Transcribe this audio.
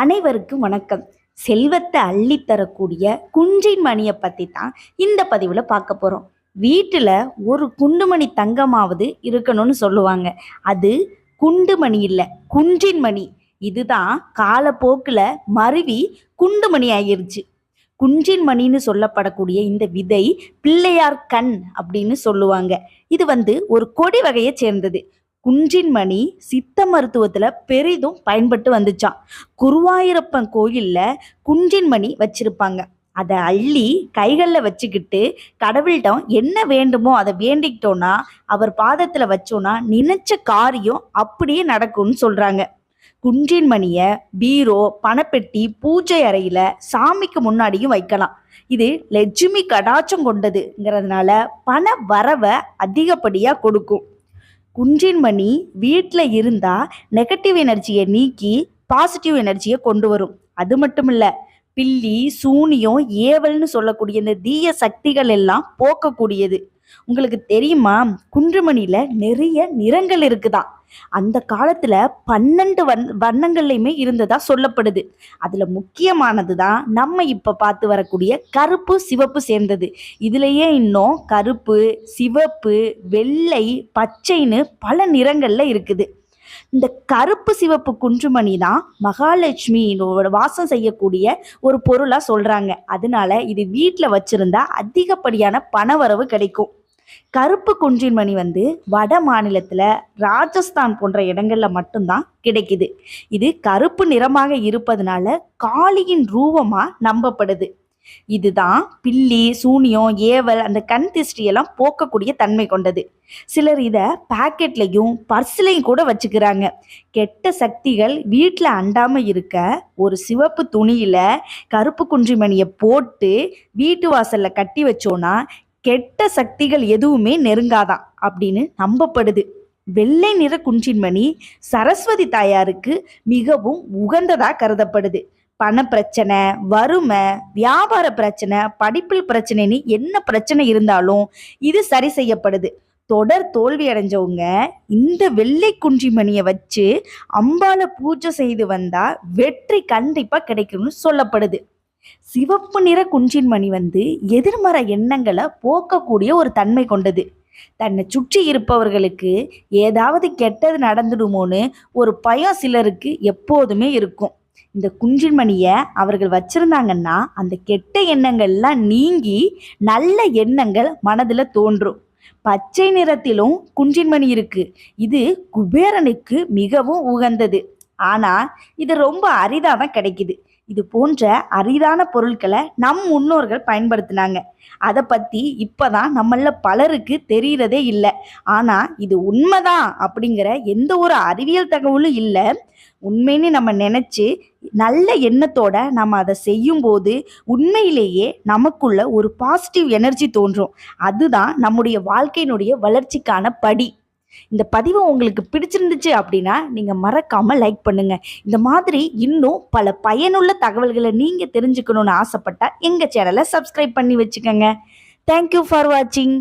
அனைவருக்கும் வணக்கம். செல்வத்தை அள்ளித்தரக்கூடிய குன்றின் மணியை பற்றி தான் இந்த பதிவில் பார்க்க போகிறோம் வீட்டில் ஒரு குண்டுமணி தங்கமாவது இருக்கணும்னு சொல்லுவாங்க. அது குண்டுமணி இல்லை குன்றின் மணி. இதுதான் காலப்போக்கில் மருவி குண்டுமணி ஆகிருச்சு குன்றின் மணின்னு சொல்லப்படக்கூடிய இந்த விதை பிள்ளையார் கண் அப்படின்னு சொல்லுவாங்க. இது வந்து ஒரு கொடி வகையை சேர்ந்தது. குன்றின் மணி சித்த மருத்துவத்தில் பெரிதும் பயன்பட்டு வந்துச்சான் குருவாயூரப்பன் கோயிலில் குன்றின் மணி வச்சிருப்பாங்க. அதை அள்ளி கைகளில் வச்சுக்கிட்டு கடவுள்கிட்ட என்ன வேண்டுமோ அதை வேண்டிக்கிட்டோன்னா அவர் பாதத்தில் வச்சோன்னா நினைச்ச காரியம் அப்படியே நடக்கும்னு சொல்கிறாங்க குன்றின் மணியை பீரோ பணப்பெட்டி பூஜை அறையில் சாமிக்கு முன்னாடியும் வைக்கலாம். இது லட்சுமி கடாச்சம் கொண்டதுங்கிறதுனால பண வரவை அதிகப்படியாக கொடுக்கும். குன்றின் மணி வீட்டில் இருந்தால் நெகட்டிவ் எனர்ஜியை நீக்கி பாசிட்டிவ் எனர்ஜியை கொண்டு வரும். அது மட்டும் இல்லை பில்லி சூனியம் ஏவல்னு சொல்லக்கூடிய இந்த தீய சக்திகள் எல்லாம் போக்கக்கூடியது. உங்களுக்கு தெரியுமா? குன்றுமணியில் நிறைய நிறங்கள் இருக்குதா? அந்த காலத்தில் பன்னெண்டு வண் வண்ணங்கள்லையுமே இருந்ததா சொல்லப்படுது. அதில் முக்கியமானது தான் நம்ம இப்போ பார்த்து வரக்கூடிய கருப்பு சிவப்பு சேர்ந்தது. இதுலேயே இன்னும் கருப்பு சிவப்பு வெள்ளை பச்சைன்னு பல நிறங்களில் இருக்குது. இந்த கருப்பு சிவப்பு குன்றுமணி தான் மகாலட்சுமியோட வாசம் செய்யக்கூடிய ஒரு பொருளாக சொல்கிறாங்க அதனால இது வீட்டில் வச்சுருந்தா அதிகப்படியான பணவரவு கிடைக்கும். கருப்பு குன்றின்மணி வந்து வட மாநிலத்தில் ராஜஸ்தான் போன்ற இடங்களில் மட்டும்தான் கிடைக்குது. இது கருப்பு நிறமாக இருப்பதனால காளியின் ரூபமாக நம்பப்படுது. இதுதான் பில்லி சூனியம் ஏவல் அந்த கண் திஷ்டியெல்லாம் போக்கக்கூடிய தன்மை கொண்டது. சிலர் இதை பாக்கெட்லையும் பர்ஸ்லையும் கூட வச்சுக்கிறாங்க. கெட்ட சக்திகள் வீட்டில் அண்டாமல் இருக்க ஒரு சிவப்பு துணியில் கருப்பு குன்றிமணியை போட்டு வீட்டு வாசலில் கட்டி வச்சோன்னா கெட்ட சக்திகள் எதுவுமே நெருங்காதான் அப்படின்னு நம்பப்படுது. வெள்ளை நிற குன்றின்மணி சரஸ்வதி தாயாருக்கு மிகவும் உகந்ததாக கருதப்படுது. பண பிரச்சனை வறுமை வியாபார பிரச்சனை படிப்பில் பிரச்சனைன்னு என்ன பிரச்சனை இருந்தாலும் இது சரி செய்யப்படுது. தொடர் தோல்வி அடைஞ்சவங்க இந்த வெள்ளை குன்றிமணியை வச்சு அம்பால பூஜை செய்து வந்தா வெற்றி கண்டிப்பா கிடைக்கும்னு சொல்லப்படுது. சிவப்பு நிற குன்றின் மணி வந்து எதிர்மறை எண்ணங்களை போக்கக்கூடிய ஒரு தன்மை கொண்டது. தன்னை சுற்றி இருப்பவர்களுக்கு ஏதாவது கெட்டது நடந்துடுமோன்னு ஒரு பயம் சிலருக்கு எப்போதுமே இருக்கும். இந்த குன்றின்மணியை அவர்கள் வச்சிருந்தாங்கன்னா அந்த கெட்ட எண்ணங்கள்லாம் நீங்கி நல்ல எண்ணங்கள் மனதில் தோன்றும். பச்சை நிறத்திலும் குன்றின்மணி இருக்கு. இது குபேரனுக்கு மிகவும் உகந்தது. ஆனால் இது ரொம்ப அரிதாக தான் கிடைக்குது. இது போன்ற அரிதான பொருட்களை நம் முன்னோர்கள் பயன்படுத்தினாங்க. அதை பற்றி இப்போ தான் நம்மள பலருக்கு தெரிகிறதே இல்லை. ஆனால் இது உண்மைதான் அப்படிங்கிற எந்த ஒரு அறிவியல் தகவலும் இல்லை. உண்மைன்னு நம்ம நினச்சி நல்ல எண்ணத்தோட நம்ம அதை செய்யும்போது உண்மையிலேயே நமக்குள்ள ஒரு பாசிட்டிவ் எனர்ஜி தோன்றும். அதுதான் நம்முடைய வாழ்க்கையினுடைய வளர்ச்சிக்கான படி. இந்த பதிவு உங்களுக்கு பிடிச்சிருந்துச்சு அப்படின்னா நீங்கள் மறக்காமல் லைக் பண்ணுங்கள் இந்த மாதிரி இன்னும் பல பயனுள்ள தகவல்களை நீங்கள் தெரிஞ்சுக்கணும்னு ஆசைப்பட்டால் எங்கள் சேனலை சப்ஸ்கிரைப் பண்ணி வச்சுக்கோங்க. தேங்க்யூ ஃபார் வாட்சிங்